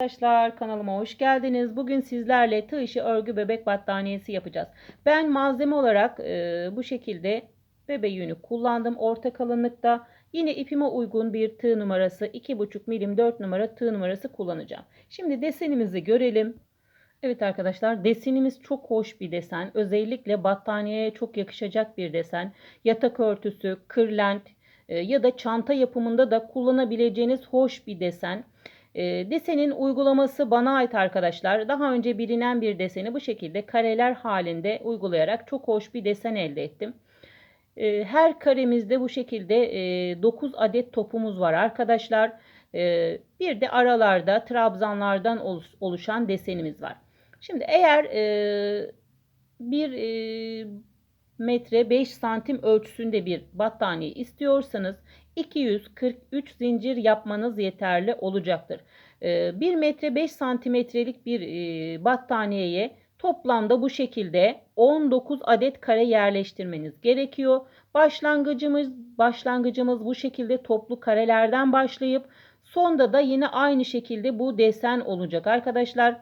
Arkadaşlar kanalıma hoş geldiniz. Bugün sizlerle tığ işi örgü bebek battaniyesi yapacağız. Ben malzeme olarak e, bu şekilde bebe yünü kullandım. Orta kalınlıkta yine ipime uygun bir tığ numarası 2,5 milim 4 numara tığ numarası kullanacağım. Şimdi desenimizi görelim. Evet arkadaşlar desenimiz çok hoş bir desen. Özellikle battaniyeye çok yakışacak bir desen. Yatak örtüsü, kırlent e, ya da çanta yapımında da kullanabileceğiniz hoş bir desen. E, desenin uygulaması bana ait arkadaşlar. Daha önce bilinen bir deseni bu şekilde kareler halinde uygulayarak çok hoş bir desen elde ettim. E, her karemizde bu şekilde e, 9 adet topumuz var arkadaşlar. E, bir de aralarda trabzanlardan oluşan desenimiz var. Şimdi eğer e, bir e, metre 5 santim ölçüsünde bir battaniye istiyorsanız 243 zincir yapmanız yeterli olacaktır. 1 metre 5 santimetrelik bir battaniyeye toplamda bu şekilde 19 adet kare yerleştirmeniz gerekiyor. Başlangıcımız başlangıcımız bu şekilde toplu karelerden başlayıp sonda da yine aynı şekilde bu desen olacak arkadaşlar.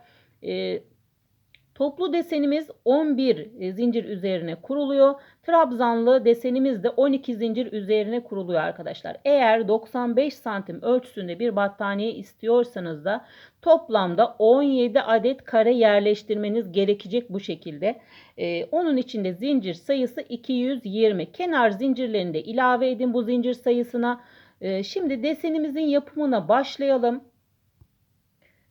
Toplu desenimiz 11 e, zincir üzerine kuruluyor. Trabzanlı desenimiz de 12 zincir üzerine kuruluyor arkadaşlar. Eğer 95 santim ölçüsünde bir battaniye istiyorsanız da toplamda 17 adet kare yerleştirmeniz gerekecek bu şekilde. Ee, onun için de zincir sayısı 220. Kenar zincirlerini de ilave edin bu zincir sayısına. Ee, şimdi desenimizin yapımına başlayalım.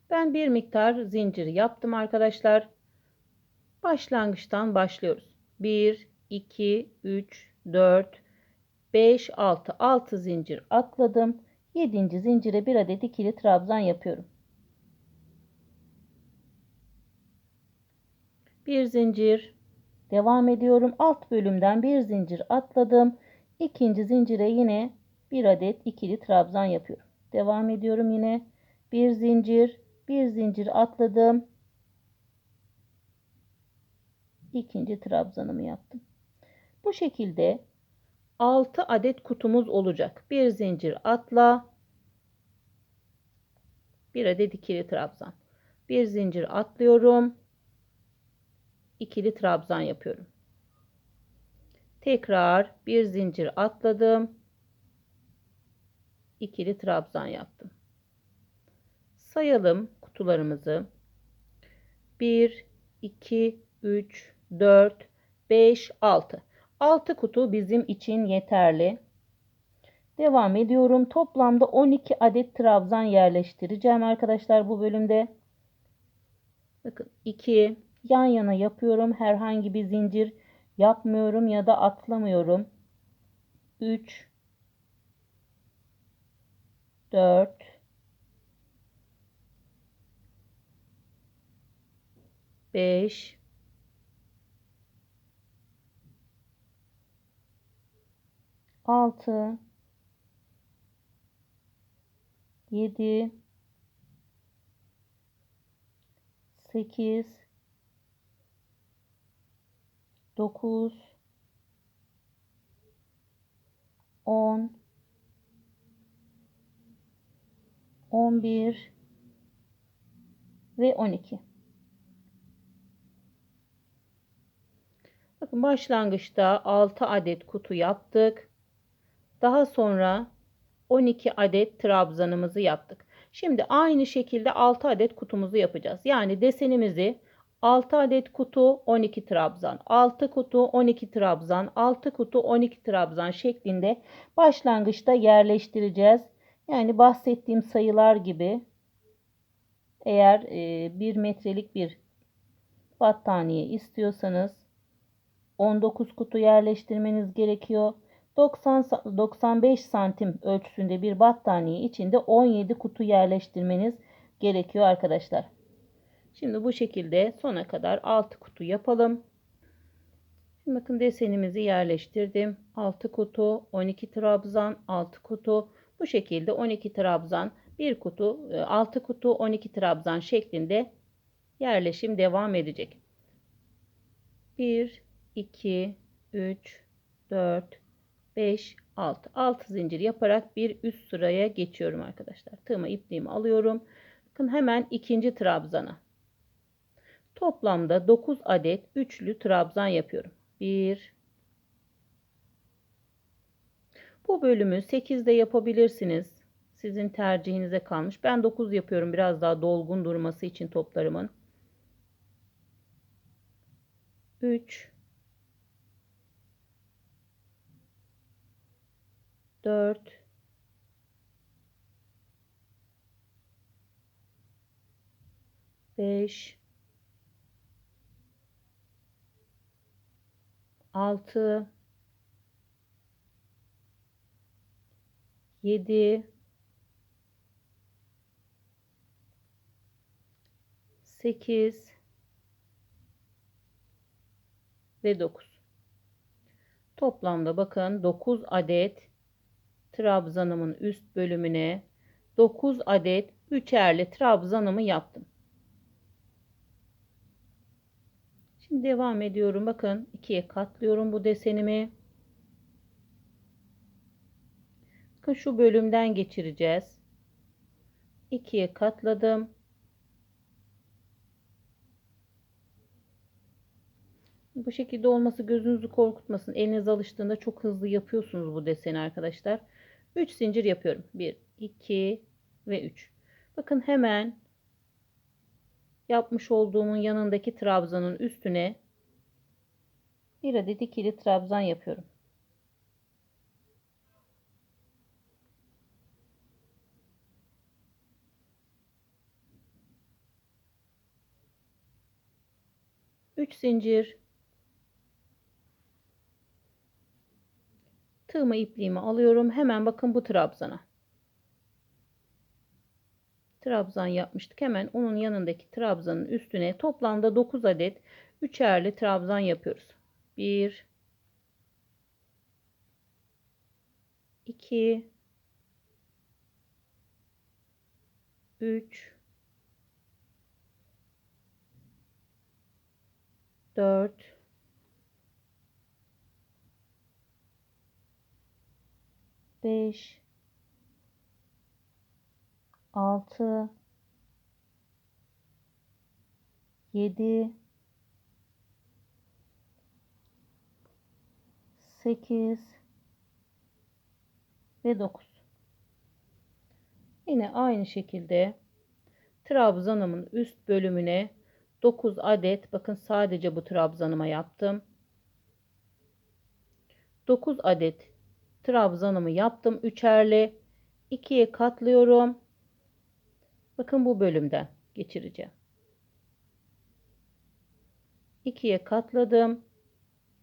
Ben bir miktar zincir yaptım arkadaşlar. Başlangıçtan başlıyoruz. 1, 2, 3, 4, 5, 6. 6 zincir atladım. 7. zincire bir adet ikili trabzan yapıyorum. Bir zincir devam ediyorum. Alt bölümden bir zincir atladım. İkinci zincire yine bir adet ikili trabzan yapıyorum. Devam ediyorum yine. Bir zincir, bir zincir atladım ikinci trabzanımı yaptım. Bu şekilde 6 adet kutumuz olacak. Bir zincir atla. Bir adet ikili trabzan. Bir zincir atlıyorum. İkili trabzan yapıyorum. Tekrar bir zincir atladım. İkili trabzan yaptım. Sayalım kutularımızı. 1 2 3 4, 5, 6. 6 kutu bizim için yeterli. Devam ediyorum. Toplamda 12 adet trabzan yerleştireceğim arkadaşlar bu bölümde. Bakın 2 yan yana yapıyorum. Herhangi bir zincir yapmıyorum ya da atlamıyorum. 3 4 5 6 7 8 9 10 11 ve 12 Bakın başlangıçta 6 adet kutu yaptık. Daha sonra 12 adet trabzanımızı yaptık. Şimdi aynı şekilde 6 adet kutumuzu yapacağız. Yani desenimizi 6 adet kutu 12 trabzan, 6 kutu 12 trabzan, 6 kutu 12 trabzan şeklinde başlangıçta yerleştireceğiz. Yani bahsettiğim sayılar gibi eğer 1 metrelik bir battaniye istiyorsanız 19 kutu yerleştirmeniz gerekiyor. 90 95 santim ölçüsünde bir battaniye içinde 17 kutu yerleştirmeniz gerekiyor arkadaşlar. Şimdi bu şekilde sona kadar 6 kutu yapalım. Şimdi bakın desenimizi yerleştirdim. 6 kutu, 12 trabzan, 6 kutu. Bu şekilde 12 trabzan, 1 kutu, 6 kutu, 12 trabzan şeklinde yerleşim devam edecek. 1 2 3 4 5, 6. 6 zincir yaparak bir üst sıraya geçiyorum arkadaşlar. Tığıma ipliğimi alıyorum. Bakın hemen ikinci trabzana. Toplamda 9 adet üçlü trabzan yapıyorum. 1 Bu bölümü 8'de yapabilirsiniz. Sizin tercihinize kalmış. Ben 9 yapıyorum biraz daha dolgun durması için toplarımın. 3 4 5 6 7 8 ve 9. Toplamda bakın 9 adet trabzanımın üst bölümüne 9 adet üçerli trabzanımı yaptım. Şimdi devam ediyorum. Bakın ikiye katlıyorum bu desenimi. Bakın şu bölümden geçireceğiz. İkiye katladım. Bu şekilde olması gözünüzü korkutmasın. Eliniz alıştığında çok hızlı yapıyorsunuz bu deseni arkadaşlar. 3 zincir yapıyorum. 1, 2 ve 3. Bakın hemen yapmış olduğumun yanındaki trabzanın üstüne bir adet ikili trabzan yapıyorum. Üç zincir tığımı ipliğimi alıyorum. Hemen bakın bu trabzana. Trabzan yapmıştık. Hemen onun yanındaki trabzanın üstüne toplamda 9 adet üçerli trabzan yapıyoruz. 1 2 3 4 5 6 7 8 ve 9 yine aynı şekilde trabzanımın üst bölümüne 9 adet bakın sadece bu trabzanıma yaptım 9 adet trabzanımı yaptım üçerli. İkiye katlıyorum. Bakın bu bölümden geçireceğim. İkiye katladım.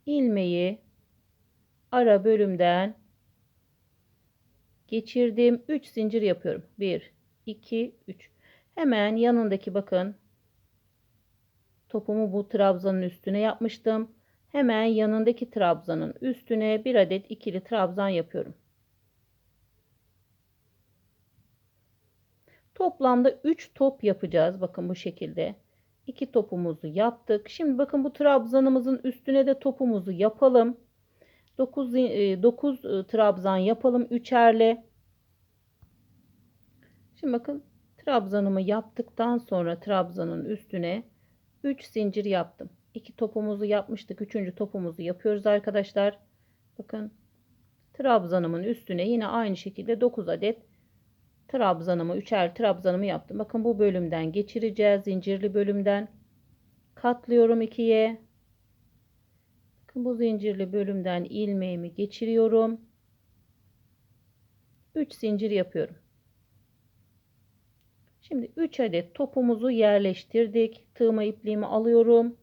İlmeği ara bölümden geçirdim. 3 zincir yapıyorum. 1 2 3 hemen yanındaki bakın. Topumu bu trabzanın üstüne yapmıştım Hemen yanındaki trabzanın üstüne bir adet ikili trabzan yapıyorum. Toplamda 3 top yapacağız. Bakın bu şekilde. 2 topumuzu yaptık. Şimdi bakın bu trabzanımızın üstüne de topumuzu yapalım. 9, 9 e, trabzan yapalım üçerle. Şimdi bakın trabzanımı yaptıktan sonra trabzanın üstüne 3 zincir yaptım. 2 topumuzu yapmıştık. Üçüncü topumuzu yapıyoruz arkadaşlar. Bakın trabzanımın üstüne yine aynı şekilde 9 adet trabzanımı, üçer trabzanımı yaptım. Bakın bu bölümden geçireceğiz. Zincirli bölümden katlıyorum ikiye. Bakın bu zincirli bölümden ilmeğimi geçiriyorum. 3 zincir yapıyorum. Şimdi 3 adet topumuzu yerleştirdik. Tığma ipliğimi alıyorum.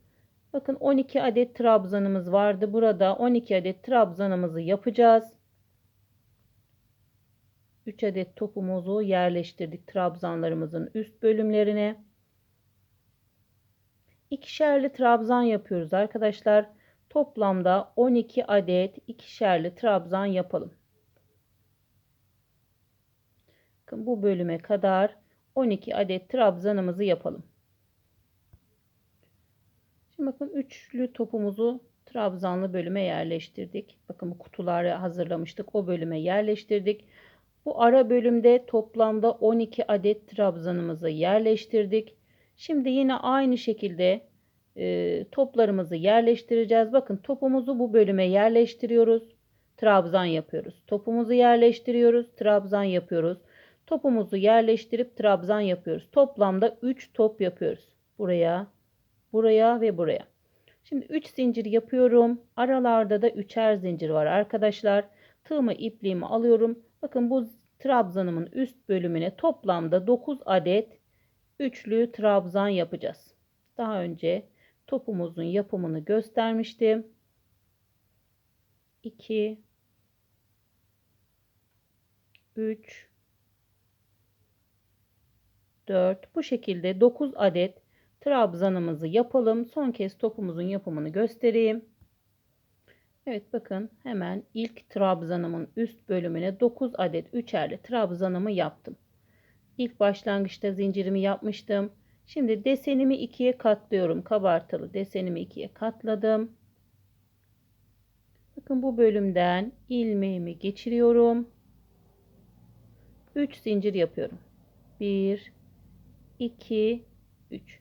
Bakın 12 adet trabzanımız vardı. Burada 12 adet trabzanımızı yapacağız. 3 adet topumuzu yerleştirdik trabzanlarımızın üst bölümlerine. İkişerli trabzan yapıyoruz arkadaşlar. Toplamda 12 adet ikişerli trabzan yapalım. Bakın bu bölüme kadar 12 adet trabzanımızı yapalım. Bakın üçlü topumuzu trabzanlı bölüme yerleştirdik. Bakın bu kutuları hazırlamıştık. O bölüme yerleştirdik. Bu ara bölümde toplamda 12 adet trabzanımızı yerleştirdik. Şimdi yine aynı şekilde e, toplarımızı yerleştireceğiz. Bakın topumuzu bu bölüme yerleştiriyoruz. Trabzan yapıyoruz. Topumuzu yerleştiriyoruz. Trabzan yapıyoruz. Topumuzu yerleştirip trabzan yapıyoruz. Toplamda 3 top yapıyoruz. Buraya, buraya ve buraya. Şimdi 3 zincir yapıyorum. Aralarda da üçer zincir var arkadaşlar. Tığımı ipliğimi alıyorum. Bakın bu trabzanımın üst bölümüne toplamda 9 adet üçlü trabzan yapacağız. Daha önce topumuzun yapımını göstermiştim. 2 3 4 bu şekilde 9 adet trabzanımızı yapalım. Son kez topumuzun yapımını göstereyim. Evet bakın hemen ilk trabzanımın üst bölümüne 9 adet üçerli trabzanımı yaptım. İlk başlangıçta zincirimi yapmıştım. Şimdi desenimi ikiye katlıyorum. Kabartılı desenimi ikiye katladım. Bakın bu bölümden ilmeğimi geçiriyorum. 3 zincir yapıyorum. 1 2 3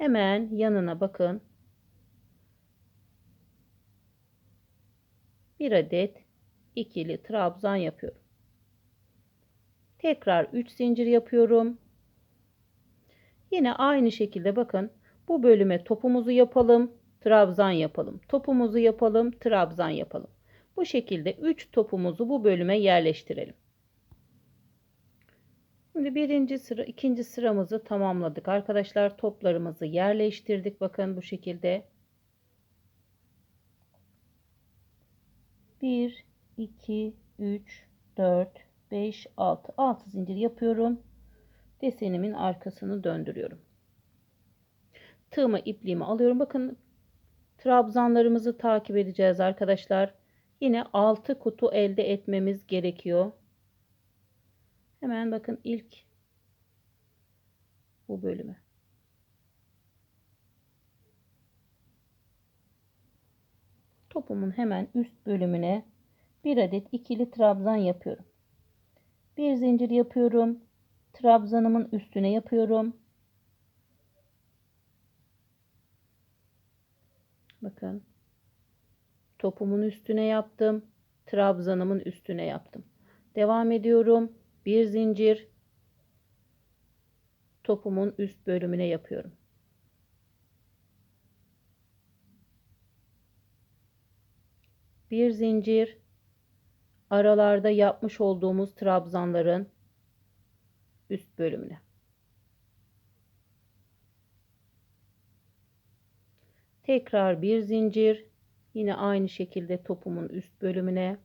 Hemen yanına bakın. Bir adet ikili trabzan yapıyorum. Tekrar 3 zincir yapıyorum. Yine aynı şekilde bakın bu bölüme topumuzu yapalım, trabzan yapalım. Topumuzu yapalım, trabzan yapalım. Bu şekilde 3 topumuzu bu bölüme yerleştirelim. Şimdi birinci sıra, ikinci sıramızı tamamladık. Arkadaşlar toplarımızı yerleştirdik. Bakın bu şekilde. 1, 2, 3, 4, 5, 6. 6 zincir yapıyorum. Desenimin arkasını döndürüyorum. Tığımı ipliğimi alıyorum. Bakın trabzanlarımızı takip edeceğiz arkadaşlar. Yine 6 kutu elde etmemiz gerekiyor. Hemen bakın ilk bu bölüme. Topumun hemen üst bölümüne bir adet ikili trabzan yapıyorum. Bir zincir yapıyorum. Trabzanımın üstüne yapıyorum. Bakın. Topumun üstüne yaptım. Trabzanımın üstüne yaptım. Devam ediyorum bir zincir topumun üst bölümüne yapıyorum. Bir zincir aralarda yapmış olduğumuz trabzanların üst bölümüne. Tekrar bir zincir yine aynı şekilde topumun üst bölümüne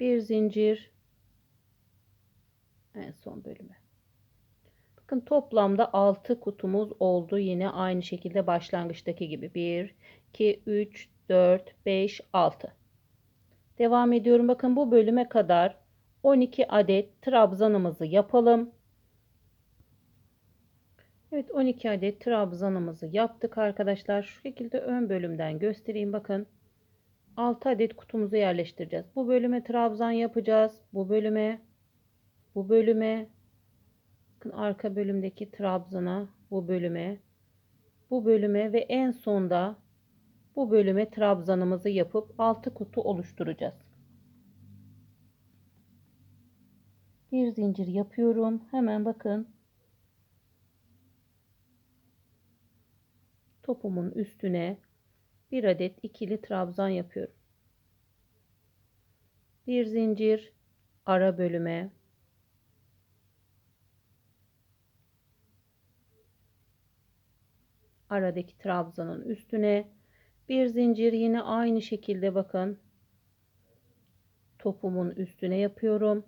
bir zincir en son bölüme. Bakın toplamda 6 kutumuz oldu. Yine aynı şekilde başlangıçtaki gibi. 1, 2, 3, 4, 5, 6. Devam ediyorum. Bakın bu bölüme kadar 12 adet trabzanımızı yapalım. Evet 12 adet trabzanımızı yaptık arkadaşlar. Şu şekilde ön bölümden göstereyim. Bakın 6 adet kutumuzu yerleştireceğiz. Bu bölüme trabzan yapacağız. Bu bölüme, bu bölüme, bakın arka bölümdeki trabzana, bu bölüme, bu bölüme ve en sonda bu bölüme trabzanımızı yapıp 6 kutu oluşturacağız. Bir zincir yapıyorum. Hemen bakın. Topumun üstüne bir adet ikili trabzan yapıyorum. Bir zincir ara bölüme. Aradaki trabzanın üstüne. Bir zincir yine aynı şekilde bakın. Topumun üstüne yapıyorum.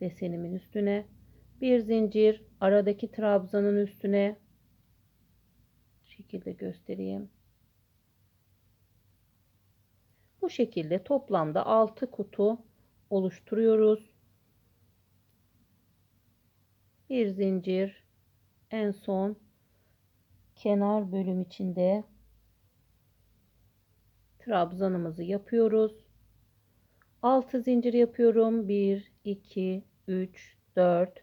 Desenimin üstüne. Bir zincir aradaki trabzanın üstüne. Şekilde göstereyim Bu şekilde toplamda 6 kutu oluşturuyoruz. Bir zincir en son kenar bölüm içinde trabzanımızı yapıyoruz. 6 zincir yapıyorum. 1, 2, 3, 4,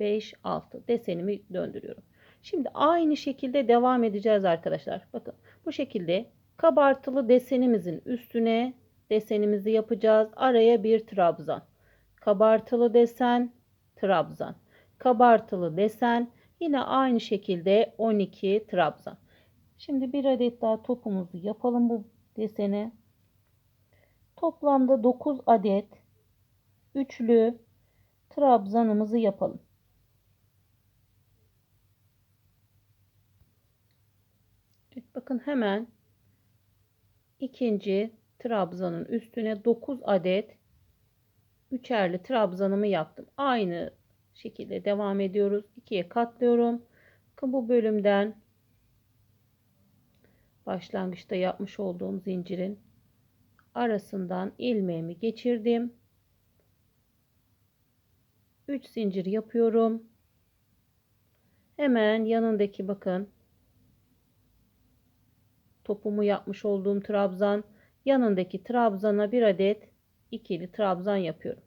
5, 6 desenimi döndürüyorum. Şimdi aynı şekilde devam edeceğiz arkadaşlar. Bakın bu şekilde kabartılı desenimizin üstüne desenimizi yapacağız. Araya bir trabzan. Kabartılı desen, trabzan. Kabartılı desen, yine aynı şekilde 12 trabzan. Şimdi bir adet daha topumuzu yapalım bu desene. Toplamda 9 adet üçlü trabzanımızı yapalım. Bakın hemen ikinci trabzanın üstüne 9 adet üçerli trabzanımı yaptım. Aynı şekilde devam ediyoruz. İkiye katlıyorum. Bakın bu bölümden başlangıçta yapmış olduğum zincirin arasından ilmeğimi geçirdim. 3 zincir yapıyorum. Hemen yanındaki bakın topumu yapmış olduğum trabzan yanındaki trabzana bir adet ikili trabzan yapıyorum.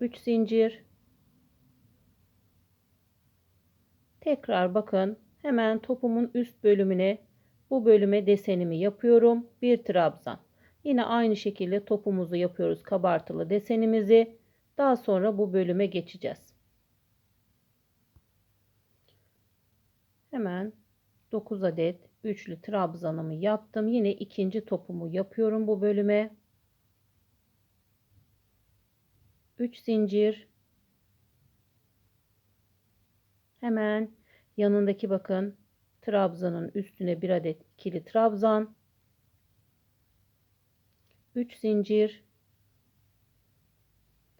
3 zincir. Tekrar bakın hemen topumun üst bölümüne bu bölüme desenimi yapıyorum bir trabzan. Yine aynı şekilde topumuzu yapıyoruz kabartılı desenimizi. Daha sonra bu bölüme geçeceğiz. Hemen 9 adet üçlü trabzanımı yaptım. Yine ikinci topumu yapıyorum bu bölüme. 3 zincir. Hemen yanındaki bakın trabzanın üstüne bir adet ikili trabzan. 3 zincir.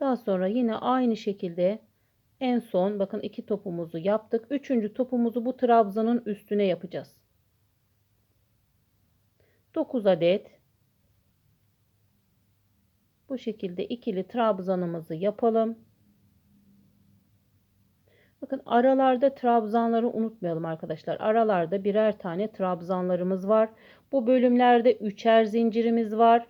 Daha sonra yine aynı şekilde en son bakın iki topumuzu yaptık üçüncü topumuzu bu trabzanın üstüne yapacağız 9 adet bu şekilde ikili trabzanımızı yapalım. Bakın aralarda trabzanları unutmayalım arkadaşlar. Aralarda birer tane trabzanlarımız var. Bu bölümlerde üçer zincirimiz var.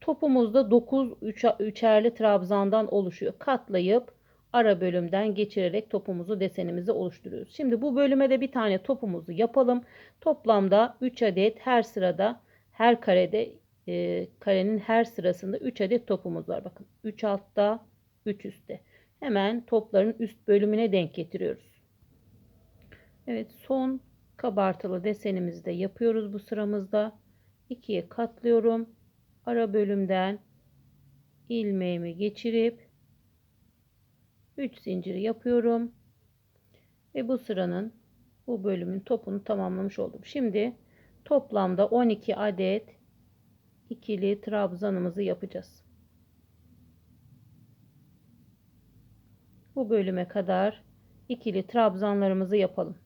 Topumuzda 9 üçerli trabzandan oluşuyor. Katlayıp ara bölümden geçirerek topumuzu desenimizi oluşturuyoruz. Şimdi bu bölüme de bir tane topumuzu yapalım. Toplamda 3 adet her sırada her karede e, karenin her sırasında 3 adet topumuz var. Bakın 3 altta 3 üstte. Hemen topların üst bölümüne denk getiriyoruz. Evet son kabartılı desenimizi de yapıyoruz bu sıramızda. 2'ye katlıyorum. Ara bölümden ilmeğimi geçirip 3 zinciri yapıyorum. Ve bu sıranın bu bölümün topunu tamamlamış oldum. Şimdi toplamda 12 adet ikili trabzanımızı yapacağız. Bu bölüme kadar ikili trabzanlarımızı yapalım.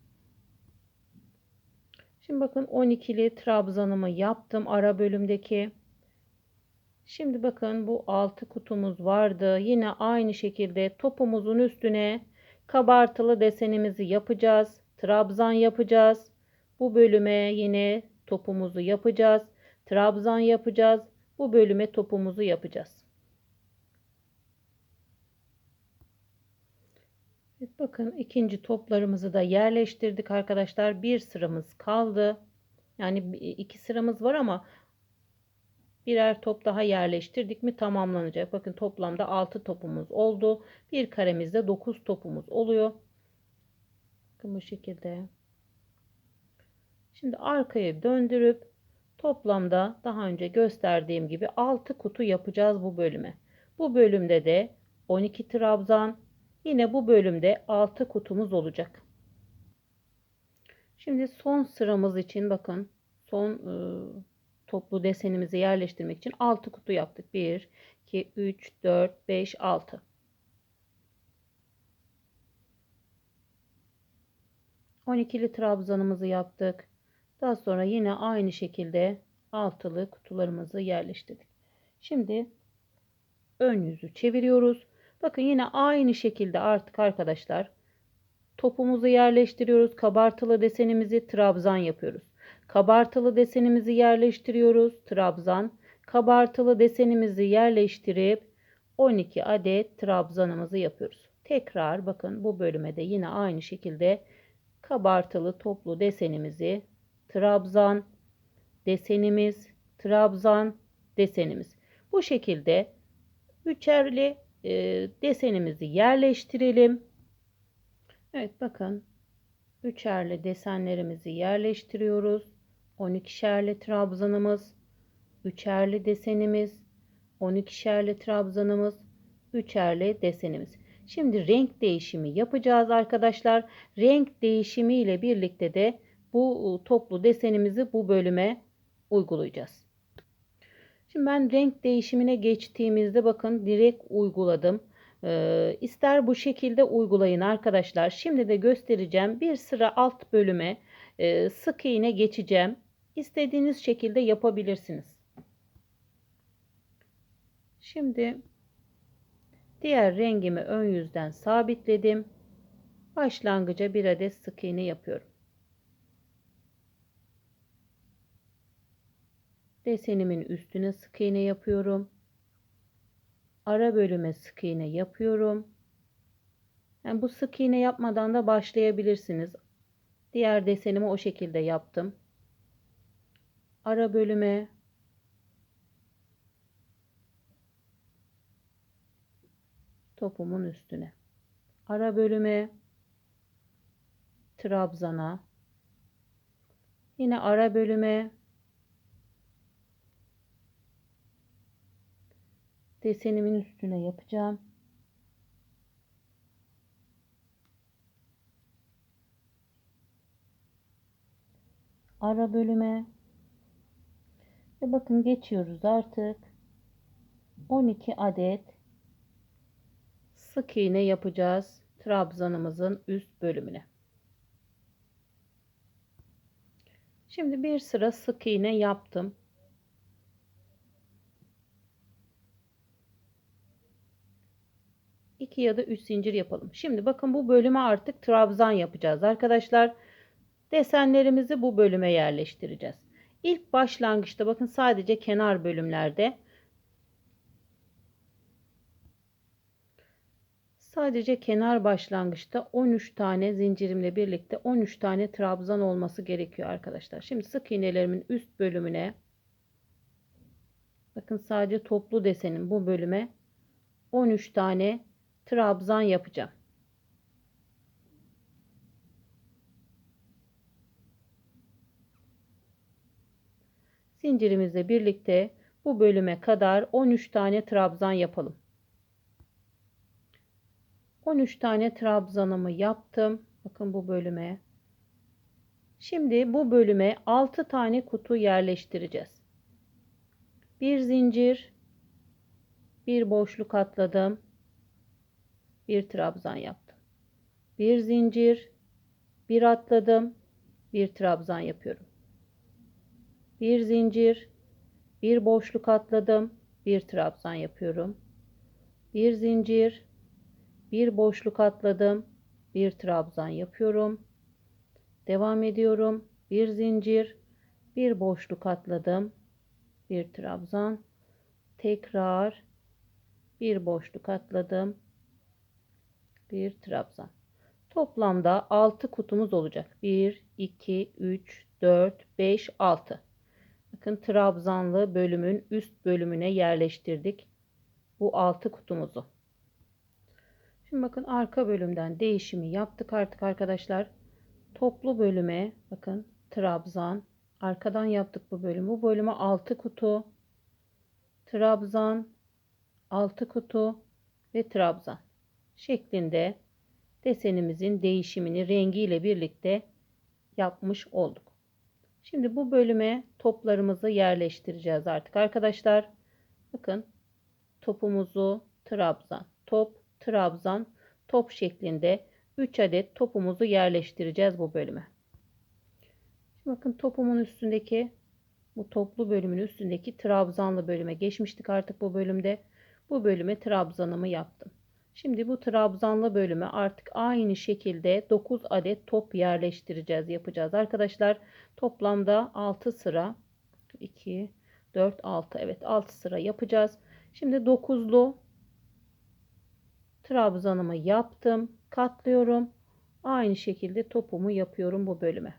Şimdi bakın 12'li trabzanımı yaptım ara bölümdeki. Şimdi bakın bu 6 kutumuz vardı. Yine aynı şekilde topumuzun üstüne kabartılı desenimizi yapacağız. Trabzan yapacağız. Bu bölüme yine topumuzu yapacağız. Trabzan yapacağız. Bu bölüme topumuzu yapacağız. Evet, bakın ikinci toplarımızı da yerleştirdik arkadaşlar. Bir sıramız kaldı. Yani iki sıramız var ama birer top daha yerleştirdik mi tamamlanacak. Bakın toplamda 6 topumuz oldu. Bir karemizde 9 topumuz oluyor. Bakın bu şekilde. Şimdi arkaya döndürüp Toplamda daha önce gösterdiğim gibi 6 kutu yapacağız bu bölüme. Bu bölümde de 12 trabzan yine bu bölümde 6 kutumuz olacak. Şimdi son sıramız için bakın son e, toplu desenimizi yerleştirmek için 6 kutu yaptık. 1, 2, 3, 4, 5, 6. On ikili trabzanımızı yaptık. Daha sonra yine aynı şekilde altılı kutularımızı yerleştirdik. Şimdi ön yüzü çeviriyoruz. Bakın yine aynı şekilde artık arkadaşlar topumuzu yerleştiriyoruz. Kabartılı desenimizi trabzan yapıyoruz. Kabartılı desenimizi yerleştiriyoruz. Trabzan. Kabartılı desenimizi yerleştirip 12 adet trabzanımızı yapıyoruz. Tekrar bakın bu bölüme de yine aynı şekilde kabartılı toplu desenimizi trabzan desenimiz trabzan desenimiz. Bu şekilde üçerli e, desenimizi yerleştirelim. Evet bakın üçerli desenlerimizi yerleştiriyoruz. 12'şerli trabzanımız, üçerli desenimiz, 12'şerli trabzanımız, üçerli desenimiz. Şimdi renk değişimi yapacağız arkadaşlar. Renk değişimi ile birlikte de bu toplu desenimizi bu bölüme uygulayacağız. Şimdi ben renk değişimine geçtiğimizde bakın direkt uyguladım. Ee, ister bu şekilde uygulayın arkadaşlar. Şimdi de göstereceğim. Bir sıra alt bölüme e, sık iğne geçeceğim. İstediğiniz şekilde yapabilirsiniz. Şimdi diğer rengimi ön yüzden sabitledim. Başlangıca bir adet sık iğne yapıyorum. Desenimin üstüne sık iğne yapıyorum. Ara bölüme sık iğne yapıyorum. Yani bu sık iğne yapmadan da başlayabilirsiniz. Diğer desenimi o şekilde yaptım. Ara bölüme. Topumun üstüne. Ara bölüme. Trabzana. Yine ara bölüme. Desenimin üstüne yapacağım. Ara bölüme ve bakın geçiyoruz artık 12 adet sık iğne yapacağız trabzanımızın üst bölümüne. Şimdi bir sıra sık iğne yaptım. 2 ya da 3 zincir yapalım. Şimdi bakın bu bölüme artık trabzan yapacağız arkadaşlar. Desenlerimizi bu bölüme yerleştireceğiz. İlk başlangıçta bakın sadece kenar bölümlerde sadece kenar başlangıçta 13 tane zincirimle birlikte 13 tane trabzan olması gerekiyor arkadaşlar. Şimdi sık iğnelerimin üst bölümüne bakın sadece toplu desenin bu bölüme 13 tane trabzan yapacağım. Zincirimizle birlikte bu bölüme kadar 13 tane trabzan yapalım. 13 tane trabzanımı yaptım. Bakın bu bölüme. Şimdi bu bölüme 6 tane kutu yerleştireceğiz. Bir zincir, bir boşluk atladım bir trabzan yaptım. Bir zincir, bir atladım, bir trabzan yapıyorum. Bir zincir, bir boşluk atladım, bir trabzan yapıyorum. Bir zincir, bir boşluk atladım, bir trabzan yapıyorum. Devam ediyorum. Bir zincir, bir boşluk atladım, bir trabzan. Tekrar bir boşluk atladım, bir trabzan. Toplamda 6 kutumuz olacak. 1, 2, 3, 4, 5, 6. Bakın trabzanlı bölümün üst bölümüne yerleştirdik. Bu 6 kutumuzu. Şimdi bakın arka bölümden değişimi yaptık artık arkadaşlar. Toplu bölüme bakın trabzan. Arkadan yaptık bu bölümü. Bu bölüme 6 kutu. Trabzan. 6 kutu ve trabzan şeklinde desenimizin değişimini rengiyle birlikte yapmış olduk. Şimdi bu bölüme toplarımızı yerleştireceğiz artık arkadaşlar. Bakın topumuzu trabzan, top, trabzan, top şeklinde 3 adet topumuzu yerleştireceğiz bu bölüme. Şimdi bakın topumun üstündeki bu toplu bölümün üstündeki trabzanlı bölüme geçmiştik artık bu bölümde. Bu bölüme trabzanımı yaptım. Şimdi bu trabzanlı bölüme artık aynı şekilde 9 adet top yerleştireceğiz, yapacağız. Arkadaşlar toplamda 6 sıra 2 4 6 evet 6 sıra yapacağız. Şimdi 9'lu trabzanımı yaptım. Katlıyorum. Aynı şekilde topumu yapıyorum bu bölüme.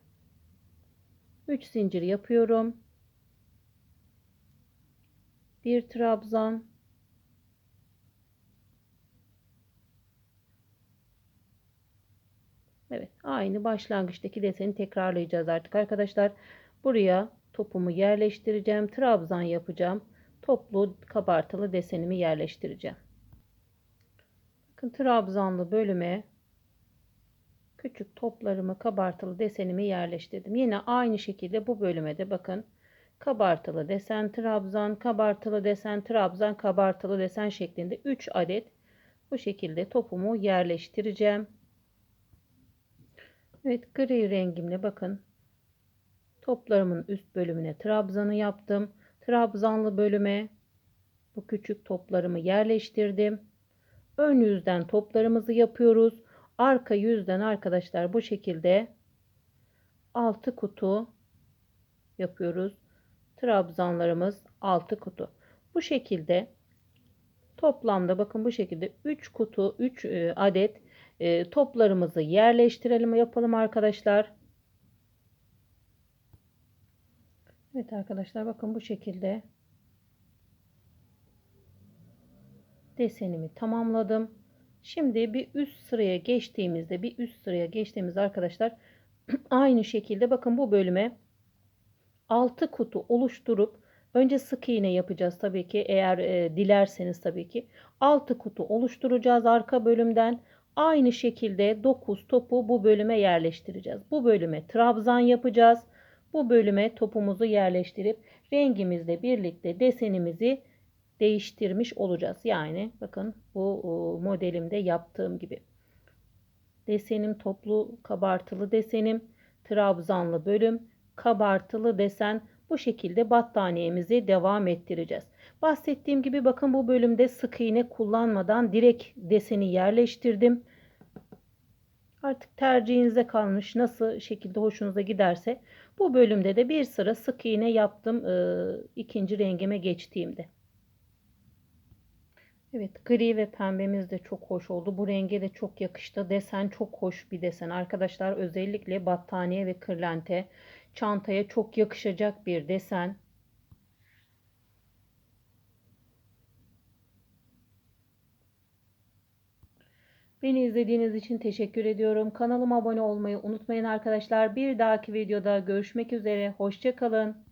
3 zincir yapıyorum. Bir trabzan Evet, aynı başlangıçtaki deseni tekrarlayacağız artık arkadaşlar. Buraya topumu yerleştireceğim. Trabzan yapacağım. Toplu kabartılı desenimi yerleştireceğim. Bakın trabzanlı bölüme küçük toplarımı kabartılı desenimi yerleştirdim. Yine aynı şekilde bu bölüme de bakın kabartılı desen trabzan, kabartılı desen trabzan, kabartılı desen şeklinde 3 adet bu şekilde topumu yerleştireceğim. Evet gri rengimle bakın toplarımın üst bölümüne trabzanı yaptım. Trabzanlı bölüme bu küçük toplarımı yerleştirdim. Ön yüzden toplarımızı yapıyoruz. Arka yüzden arkadaşlar bu şekilde 6 kutu yapıyoruz. Trabzanlarımız 6 kutu. Bu şekilde toplamda bakın bu şekilde 3 kutu 3 adet e, toplarımızı yerleştirelim yapalım arkadaşlar. Evet arkadaşlar bakın bu şekilde desenimi tamamladım. Şimdi bir üst sıraya geçtiğimizde bir üst sıraya geçtiğimiz arkadaşlar aynı şekilde bakın bu bölüme 6 kutu oluşturup önce sık iğne yapacağız tabii ki eğer e, dilerseniz tabii ki 6 kutu oluşturacağız arka bölümden aynı şekilde 9 topu bu bölüme yerleştireceğiz. Bu bölüme trabzan yapacağız. Bu bölüme topumuzu yerleştirip rengimizle birlikte desenimizi değiştirmiş olacağız. Yani bakın bu modelimde yaptığım gibi. Desenim toplu kabartılı desenim, trabzanlı bölüm, kabartılı desen bu şekilde battaniyemizi devam ettireceğiz. Bahsettiğim gibi bakın bu bölümde sık iğne kullanmadan direkt deseni yerleştirdim. Artık tercihinize kalmış nasıl şekilde hoşunuza giderse. Bu bölümde de bir sıra sık iğne yaptım e, ikinci rengime geçtiğimde. Evet gri ve pembemiz de çok hoş oldu. Bu renge de çok yakıştı. Desen çok hoş bir desen. Arkadaşlar özellikle battaniye ve kırlente çantaya çok yakışacak bir desen. Beni izlediğiniz için teşekkür ediyorum. Kanalıma abone olmayı unutmayın arkadaşlar. Bir dahaki videoda görüşmek üzere. Hoşçakalın.